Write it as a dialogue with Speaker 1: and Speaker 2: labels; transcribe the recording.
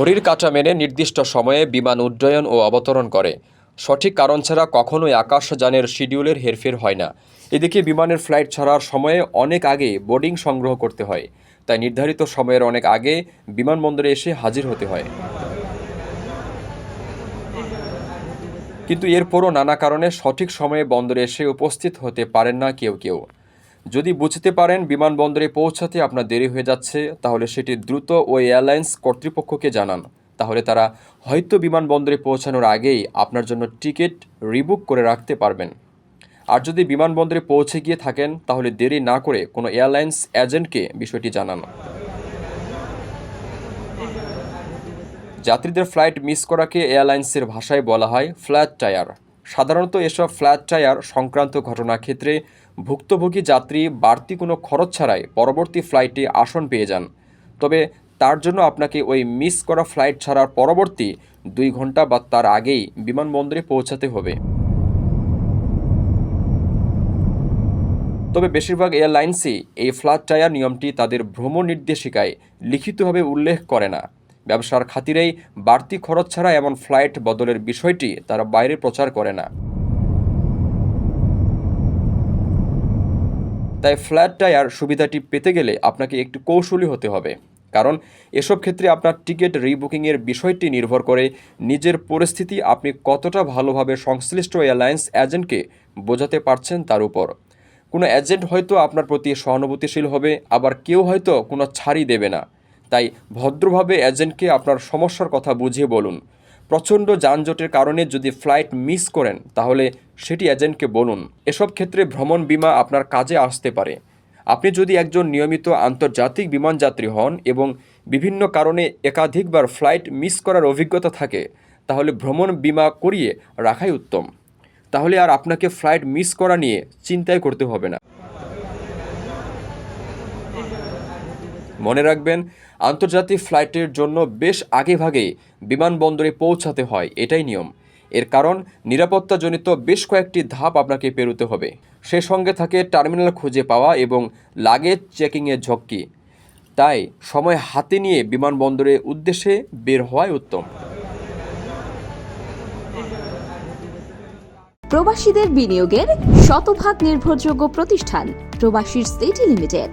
Speaker 1: ঘড়ির কাঁটা মেনে নির্দিষ্ট সময়ে বিমান উড্ডয়ন ও অবতরণ করে। সঠিক কারণ ছাড়া কখনোই আকাশযানের শিডিউলের হেরফের হয় না। এদিকে বিমানের ফ্লাইট ছাড়ার সময়ে অনেক আগে বোর্ডিং সংগ্রহ করতে হয়। তাই নির্ধারিত সময়ের অনেক আগে বিমানবন্দরে এসে হাজির হতে হয়। কিন্তু এরপরও নানা কারণে সঠিক সময়ে বন্দরে এসে উপস্থিত হতে পারেন না কেউ কেউ। যদি বুঝতে পারেন বিমানবন্দরে পৌঁছাতে আপনার দেরি হয়ে যাচ্ছে, তাহলে সেটি দ্রুত ও এয়ারলাইন্স কর্তৃপক্ষকে জানান। তাহলে তারা হয়তো বিমানবন্দরে পৌঁছানোর আগেই আপনার জন্য টিকিট রিবুক করে রাখতে পারবেন। আর যদি বিমানবন্দরে পৌঁছে গিয়ে থাকেন, তাহলে দেরি না করে কোনো এয়ারলাইন্স এজেন্টকে বিষয়টি জানান। যাত্রীদের ফ্লাইট মিস করাকে এয়ারলাইন্সের ভাষায় বলা হয় ফ্ল্যাট টায়ার। সাধারণত এসব ফ্ল্যাট টায়ার সংক্রান্ত ঘটনা ক্ষেত্রে ভুক্তভোগী যাত্রী বাড়তি কোনো খরচ ছাড়াই পরবর্তী ফ্লাইটে আসন পেয়ে যান। তবে তার জন্য আপনাকে ওই মিস করা ফ্লাইট ছাড়ার পরবর্তী দুই ঘণ্টা বা তার আগেই বিমানবন্দরে পৌঁছাতে হবে। তবে বেশিরভাগ এয়ারলাইন্সই এই ফ্ল্যাট টায়ার নিয়মটি তাদের ভ্রমণ নির্দেশিকায় লিখিতভাবে উল্লেখ করে না। ব্যবসার খাতিরেই বাড়তি খরচ ছাড়া এমন ফ্লাইট বদলের বিষয়টি তারা বাইরে প্রচার করে না। তাই ফ্ল্যাট টায়ার সুবিধাটি পেতে গেলে আপনাকে একটু কৌশলী হতে হবে। কারণ এসব ক্ষেত্রে আপনার টিকিট রিবুকিংয়ের বিষয়টি নির্ভর করে নিজের পরিস্থিতি আপনি কতটা ভালোভাবে সংশ্লিষ্ট এয়ারলাইন্স এজেন্টকে বোঝাতে পারছেন তার উপর। কোনো এজেন্ট হয়তো আপনার প্রতি সহানুভূতিশীল হবে, আবার কেউ হয়তো কোনো ছাড়ই দেবে না। তাই ভদ্রভাবে এজেন্টকে আপনার সমস্যার কথা বুঝিয়ে বলুন। প্রচণ্ড যানজটের কারণে যদি ফ্লাইট মিস করেন, তাহলে সেটি এজেন্টকে বলুন। এসব ক্ষেত্রে ভ্রমণ বীমা আপনার কাজে আসতে পারে। আপনি যদি একজন নিয়মিত আন্তর্জাতিক বিমানযাত্রী হন এবং বিভিন্ন কারণে একাধিকবার ফ্লাইট মিস করার অভিজ্ঞতা থাকে, তাহলে ভ্রমণ বীমা করিয়ে রাখাই উত্তম। তাহলে আর আপনাকে ফ্লাইট মিস করা নিয়ে চিন্তাই করতে হবে না। মনে রাখবেন, আন্তর্জাতিক ফ্লাইটের জন্য বেশ আগেভাগে বিমানবন্দরে পৌঁছাতে হয়, এটাই নিয়ম। এর কারণ, নিরাপত্তাজনিত বেশ কয়েকটি ধাপ আপনাকে পেরোতে হবে। সে সঙ্গে থাকে টার্মিনাল খুঁজে পাওয়া এবং লাগেজ চেকিংয়ের ঝক্কি। তাই, সময় হাতে নিয়ে বিমানবন্দরের উদ্দেশ্যে বের হওয়াই উত্তম।
Speaker 2: প্রবাসীদের বিনিয়োগের শতভাগ নির্ভরযোগ্য প্রতিষ্ঠান প্রবাসীর সিটি লিমিটেড।